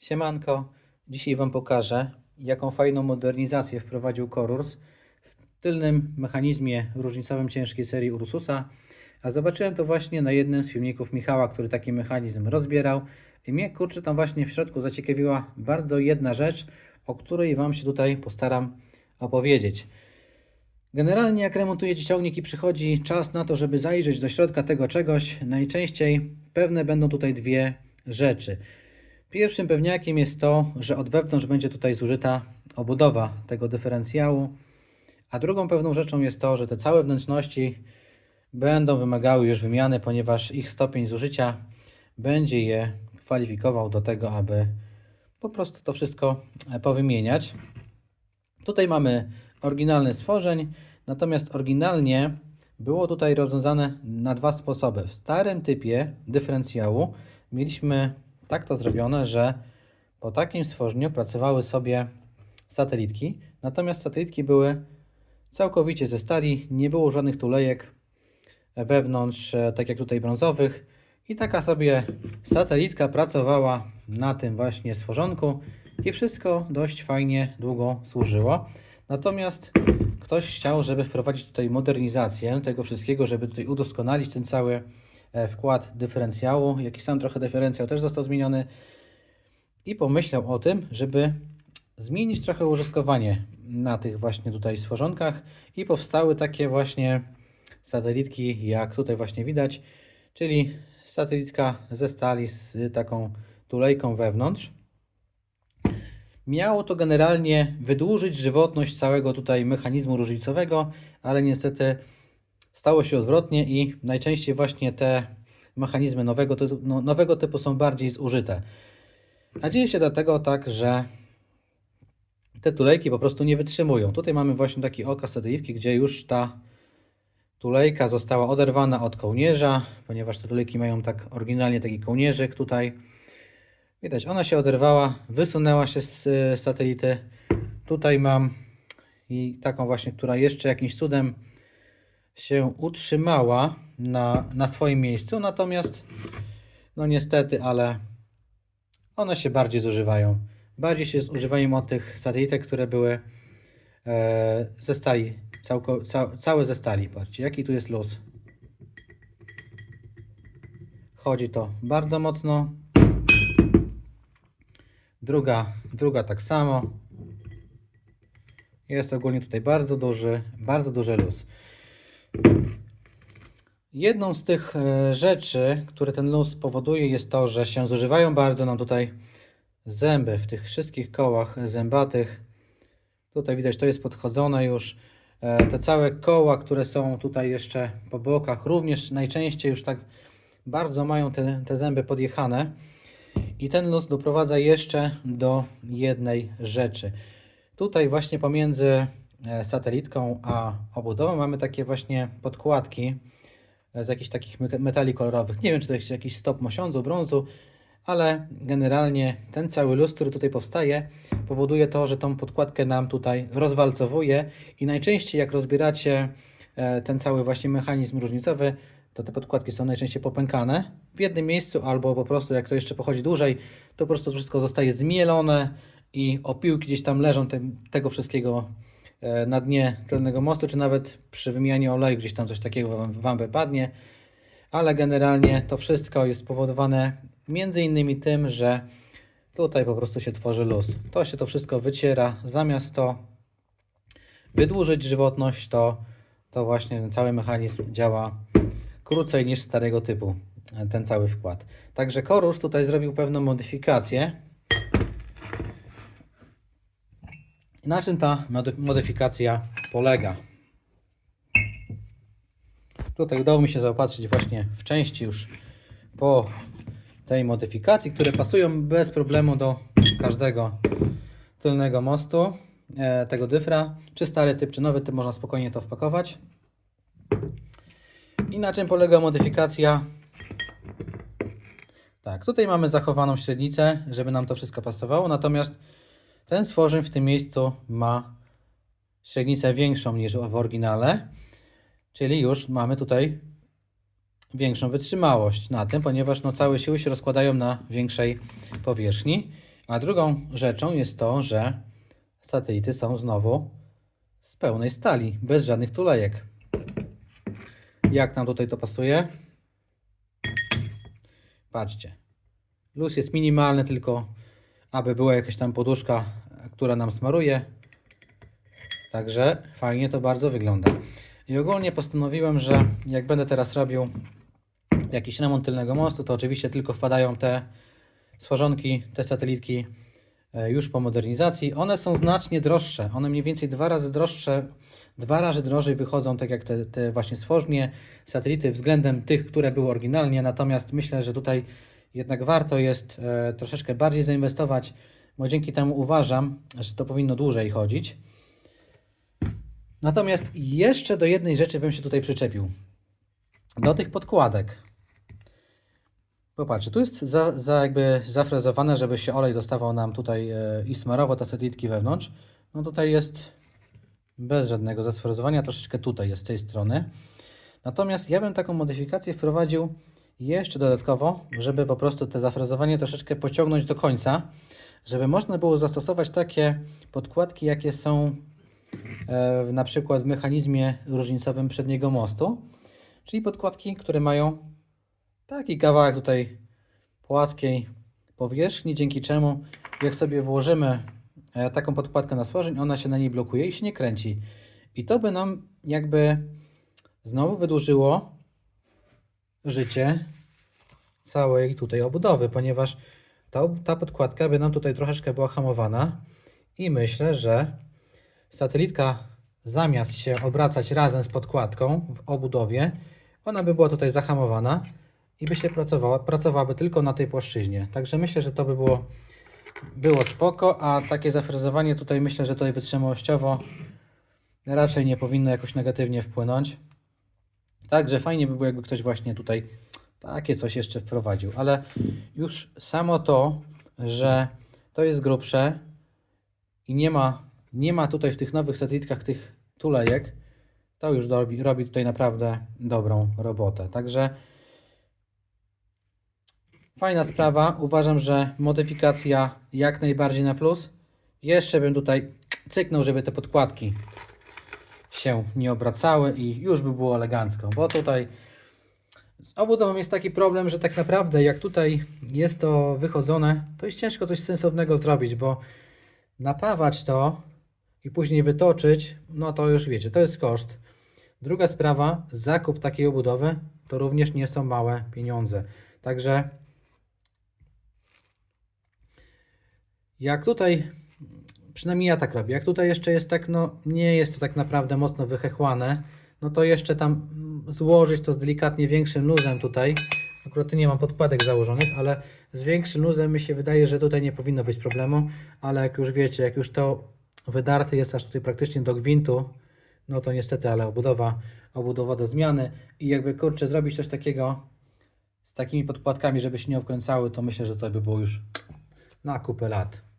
Siemanko, dzisiaj Wam pokażę, jaką fajną modernizację wprowadził Corurs w tylnym mechanizmie różnicowym ciężkiej serii Ursusa. A zobaczyłem to właśnie na jednym z filmików Michała, który taki mechanizm rozbierał. I mnie kurczę tam właśnie w środku zaciekawiła bardzo jedna rzecz, o której Wam się tutaj postaram opowiedzieć. Generalnie jak remontujecie ciągnik i przychodzi czas na to, żeby zajrzeć do środka tego czegoś, najczęściej pewne będą tutaj dwie rzeczy. Pierwszym pewniakiem jest to, że od wewnątrz będzie tutaj zużyta obudowa tego dyferencjału, a drugą pewną rzeczą jest to, że te całe wnętrzności będą wymagały już wymiany, ponieważ ich stopień zużycia będzie je kwalifikował do tego, aby po prostu to wszystko e, powymieniać. Tutaj mamy oryginalny stworzeń, natomiast oryginalnie było tutaj rozwiązane na dwa sposoby. W starym typie dyferencjału mieliśmy tak to zrobione, że po takim stworzeniu pracowały sobie satelitki, natomiast satelitki były całkowicie ze stali, nie było żadnych tulejek wewnątrz, e, tak jak tutaj brązowych i taka sobie satelitka pracowała na tym właśnie stworzonku i wszystko dość fajnie długo służyło. Natomiast ktoś chciał, żeby wprowadzić tutaj modernizację tego wszystkiego, żeby tutaj udoskonalić ten cały wkład dyferencjału, jak i sam trochę dyferencjał też został zmieniony. I pomyślał o tym, żeby zmienić trochę użytkowanie na tych właśnie tutaj stworzonkach. I powstały takie właśnie satelitki, jak tutaj właśnie widać, czyli satelitka ze stali z taką tulejką wewnątrz. Miało to generalnie wydłużyć żywotność całego tutaj mechanizmu różnicowego, ale niestety stało się odwrotnie i najczęściej właśnie te mechanizmy nowego, no, nowego typu są bardziej zużyte. A dzieje się dlatego tak, że te tulejki po prostu nie wytrzymują. Tutaj mamy właśnie taki okaz satelitki, gdzie już ta tulejka została oderwana od kołnierza, ponieważ te tulejki mają tak oryginalnie taki kołnierzyk tutaj. Widać, ona się oderwała, wysunęła się z y, satelity. Tutaj mam i taką właśnie, która jeszcze jakimś cudem się utrzymała na, na swoim miejscu, natomiast no niestety, ale one się bardziej zużywają. Bardziej się zużywają od tych satelitek, które były e, ze stali, całko, ca, całe ze stali. Patrzcie, jaki tu jest luz. Chodzi to bardzo mocno. Druga, druga tak samo. Jest ogólnie tutaj bardzo duży, bardzo duży luz. Jedną z tych e, rzeczy, które ten luz powoduje, jest to, że się zużywają bardzo nam tutaj zęby w tych wszystkich kołach zębatych. Tutaj widać, to jest podchodzone już. E, Te całe koła, które są tutaj jeszcze po bokach, również najczęściej już tak bardzo mają te, te zęby podjechane. I ten luz doprowadza jeszcze do jednej rzeczy. Tutaj właśnie pomiędzy e, satelitką a obudową mamy takie właśnie podkładki z jakichś takich me- metali kolorowych. Nie wiem, czy to jest jakiś stop mosiądzu, brązu, ale generalnie ten cały luz, który tutaj powstaje, powoduje to, że tą podkładkę nam tutaj rozwalcowuje i najczęściej jak rozbieracie e, ten cały właśnie mechanizm różnicowy, to te podkładki są najczęściej popękane w jednym miejscu, albo po prostu jak to jeszcze pochodzi dłużej, to po prostu wszystko zostaje zmielone i opiłki gdzieś tam leżą tym, tego wszystkiego na dnie tylnego mostu, czy nawet przy wymianie oleju gdzieś tam coś takiego wam, wam wypadnie. Ale generalnie to wszystko jest spowodowane między innymi tym, że tutaj po prostu się tworzy luz. To się to wszystko wyciera, zamiast to wydłużyć żywotność, to, to właśnie cały mechanizm działa krócej niż starego typu, e, ten cały wkład. Także Korus tutaj zrobił pewną modyfikację. Na czym ta mody- modyfikacja polega? Tutaj udało mi się zaopatrzyć właśnie w części już po tej modyfikacji, które pasują bez problemu do każdego tylnego mostu, e, tego dyfra. Czy stary typ, czy nowy typ, można spokojnie to wpakować. I na czym polega modyfikacja? Tak, tutaj mamy zachowaną średnicę, żeby nam to wszystko pasowało, natomiast ten stworzeń w tym miejscu ma średnicę większą niż w oryginale, czyli już mamy tutaj większą wytrzymałość na tym, ponieważ no, całe siły się rozkładają na większej powierzchni. A drugą rzeczą jest to, że satelity są znowu z pełnej stali, bez żadnych tulejek. Jak nam tutaj to pasuje? Patrzcie. Luz jest minimalny, tylko aby była jakaś tam poduszka, która nam smaruje. Także fajnie to bardzo wygląda. I ogólnie postanowiłem, że jak będę teraz robił jakiś remont tylnego mostu, to oczywiście tylko wpadają te stworzonki, te satelitki e, już po modernizacji. One są znacznie droższe. One mniej więcej dwa razy droższe, dwa razy drożej wychodzą, tak jak te, te właśnie stworznie, satelity względem tych, które były oryginalnie. Natomiast myślę, że tutaj jednak warto jest e, troszeczkę bardziej zainwestować, bo dzięki temu uważam, że to powinno dłużej chodzić. Natomiast jeszcze do jednej rzeczy bym się tutaj przyczepił. Do tych podkładek. Popatrzcie, tu jest za, za jakby zafrezowane, żeby się olej dostawał nam tutaj e, i smarował te satelitki wewnątrz. No tutaj jest bez żadnego zasfrezowania, troszeczkę tutaj jest z tej strony. Natomiast ja bym taką modyfikację wprowadził jeszcze dodatkowo, żeby po prostu te zafrezowanie troszeczkę pociągnąć do końca, żeby można było zastosować takie podkładki, jakie są e, na przykład w mechanizmie różnicowym przedniego mostu, czyli podkładki, które mają taki kawałek tutaj płaskiej powierzchni, dzięki czemu jak sobie włożymy e, taką podkładkę na stworzeń, ona się na niej blokuje i się nie kręci. I to by nam jakby znowu wydłużyło życie całej tutaj obudowy, ponieważ ta, ta podkładka by nam tutaj troszeczkę była hamowana i myślę, że satelitka zamiast się obracać razem z podkładką w obudowie, ona by była tutaj zahamowana i by się pracowała, pracowałaby tylko na tej płaszczyźnie. Także myślę, że to by było, było spoko, a takie zafrezowanie tutaj myślę, że tutaj wytrzymałościowo raczej nie powinno jakoś negatywnie wpłynąć. Także fajnie by było, jakby ktoś właśnie tutaj takie coś jeszcze wprowadził, ale już samo to, że to jest grubsze i nie ma, nie ma tutaj w tych nowych satelitkach tych tulejek, to już robi, robi tutaj naprawdę dobrą robotę. Także fajna sprawa. Uważam, że modyfikacja jak najbardziej na plus. Jeszcze bym tutaj cyknął, żeby te podkładki się nie obracały i już by było elegancko, bo tutaj z obudową jest taki problem, że tak naprawdę jak tutaj jest to wychodzone, to jest ciężko coś sensownego zrobić, bo napawać to i później wytoczyć, no to już wiecie, to jest koszt. Druga sprawa, zakup takiej obudowy to również nie są małe pieniądze. Także jak tutaj, przynajmniej ja tak robię, jak tutaj jeszcze jest tak, no nie jest to tak naprawdę mocno wychechłane, no to jeszcze tam mm, złożyć to z delikatnie większym luzem tutaj. Akurat nie mam podkładek założonych, ale z większym luzem mi się wydaje, że tutaj nie powinno być problemu, ale jak już wiecie, jak już to wydarte jest aż tutaj praktycznie do gwintu, no to niestety, ale obudowa, obudowa do zmiany i jakby kurczę zrobić coś takiego z takimi podkładkami, żeby się nie obkręcały, to myślę, że to by było już na kupę lat.